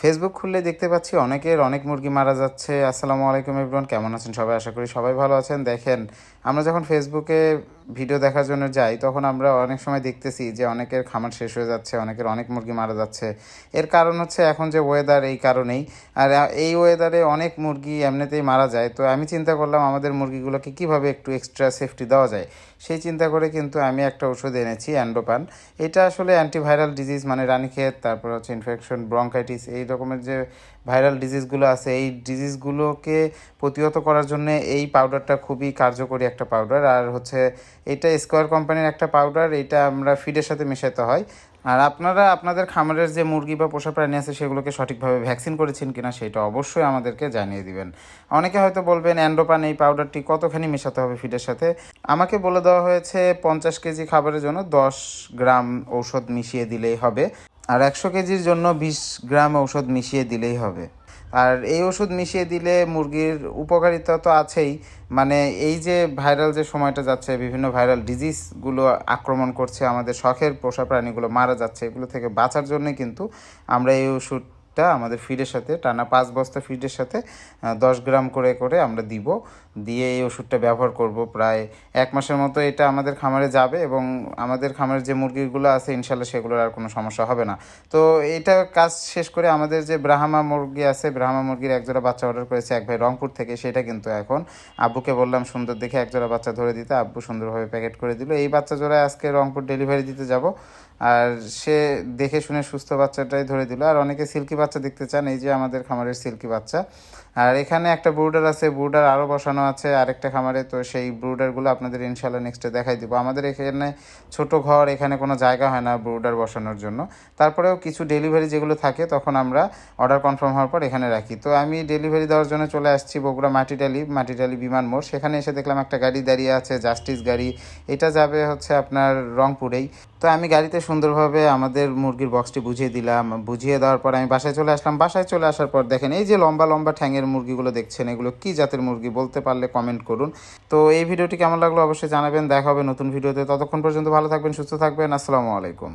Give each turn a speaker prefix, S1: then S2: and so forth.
S1: Facebook খুললে দেখতে পাচ্ছি অনেকের অনেক মুরগি মারা যাচ্ছে। আসসালামু আলাইকুম এভরিওয়ান কেমন আছেন সবাই? আশা করি সবাই ভালো আছেন। দেখেন, আমরা যখন ফেসবুকে ভিডিও দেখার জন্য যাই, তখন আমরা অনেক সময় দেখতেছি যে অনেকের খামার শেষ হয়ে যাচ্ছে, অনেকের অনেক মুরগি মারা যাচ্ছে। এর কারণ হচ্ছে এখন যে ওয়েদার এই কারণেই। আর এই ওয়েদারে অনেক মুরগি এমনিতেই মারা যায়। তো আমি চিন্তা করলাম আমাদের মুরগিগুলোকে কীভাবে একটু এক্সট্রা সেফটি দেওয়া যায়? সেই চিন্তা করে কিন্তু আমি একটা ওষুধ এনেছি অ্যান্ডোপান এটা আসলে অ্যান্টিভাইরাল ডিজিজ মানে রানীক্ষেত, তারপর হচ্ছে ইনফেকশন ব্রঙ্কাইটিস এই রকমের যে ভাইরাল ডিজিজগুলো আছে, এই ডিজিজগুলোকে প্রতিহত করার জন্য এই পাউডারটা খুবই কার্যকরী একটা পাউডার। আর হচ্ছে এটা স্কোয়ার কোম্পানির একটা পাউডার, এটা আমরা ফিডের সাথে মেশাতে হয়। আর আপনারা, আপনাদের খামারের যে মুরগি বা পোষা প্রাণী আছে, সেগুলোকে সঠিকভাবে ভ্যাকসিন করেছেন কিনা, সেটা অবশ্যই আমাদেরকে জানিয়ে দিবেন। অনেকে হয়তো বলবেন অ্যান্ডোপান এই পাউডারটি কতখানি মেশাতে হবে ফিডের সাথে? আমাকে বলে দেওয়া হয়েছে, পঞ্চাশ কেজি খাবারের জন্য দশ গ্রাম ঔষধ মিশিয়ে দিলেই হবে। আর একশো কেজির জন্য বিশ গ্রাম ওষুধ মিশিয়ে দিলেই হবে। আর এই ওষুধ মিশিয়ে দিলে মুরগির উপকারিতা তো আছেই। মানে এই যে ভাইরাল যে সময়টা যাচ্ছে, বিভিন্ন ভাইরাল ডিজিজগুলো আক্রমণ করছে, আমাদের শখের পোষা প্রাণীগুলো মারা যাচ্ছে, এগুলো থেকে বাঁচার জন্যই কিন্তু আমরা এই ওষুধটা আমাদের ফিডের সাথে, টানা পাঁচ বস্তা ফিডের সাথে দশ গ্রাম করে করে আমরা দিব। দিয়ে এই ওষুধটা ব্যবহার করব প্রায় এক মাসের মতো এটা আমাদের খামারে যাবে এবং আমাদের খামারের যে মুরগিগুলো আছে, ইনশাল্লাহ সেগুলোর আর কোনো সমস্যা হবে না। তো এটা কাজ শেষ করে আমাদের যে ব্রাহ্মা মুরগি আছে, ব্রাহ্মা মুরগির একজোড়া বাচ্চা অর্ডার করেছে এক ভাই রংপুর থেকে, সেটা কিন্তু এখন আব্বুকে বললাম সুন্দর দেখে একজোড়া বাচ্চা ধরে দিতে। আব্বু সুন্দরভাবে প্যাকেট করে দিল। এই বাচ্চা জোড়ায় আজকে রংপুর ডেলিভারি দিতে যাব। আর সে দেখে শুনে সুস্থ বাচ্চাটাই ধরে দিল। আর অনেকে সিল্কি বাচ্চা দেখতে চান, এই যে আমাদের খামারের সিল্কি বাচ্চা। আর এখানে একটা ব্রুডার আছে, ব্রুডার আরও বসানো আছে আরেকটা খামারে, তো সেই ব্রুডারগুলো আপনাদের ইনশাল্লাহ নেক্সটে দেখাই দিব। আমাদের এখানে ছোট ঘর, এখানে কোনো জায়গা হয় না ব্রুডার বসানোর জন্য। তারপরেও কিছু ডেলিভারি যেগুলো থাকে, তখন আমরা অর্ডার কনফার্ম হওয়ার পর এখানে রাখি। তো আমি ডেলিভারি দেওয়ার জন্য চলে আসছি বগুড়া মাটিডালি মাটিডালি বিমান মোড়। সেখানে এসে দেখলাম একটা গাড়ি দাঁড়িয়ে আছে, জাস্টিস গাড়ি। এটা যাবে হচ্ছে আপনার রংপুরেই। তো আমি গাড়িতে সুন্দরভাবে আমাদের মুরগির বক্সটি বুঝিয়ে দিলাম। বুঝিয়ে দেওয়ার পর আমি বাসায় চলে আসলাম। বাসায় চলে আসার পর দেখেন, এই যে লম্বা লম্বা ঠ্যাঙের মুরগিগুলো দেখছেন, এগুলো কি জাতের মুরগি বলতে পারলে কমেন্ট করুন। তো এই ভিডিওটি কেমন লাগল অবশ্যই জানাবেন। দেখা হবে নতুন ভিডিওতে। ততক্ষণ পর্যন্ত ভালো থাকবেন, সুস্থ থাকবেন। আসসালামু আলাইকুম।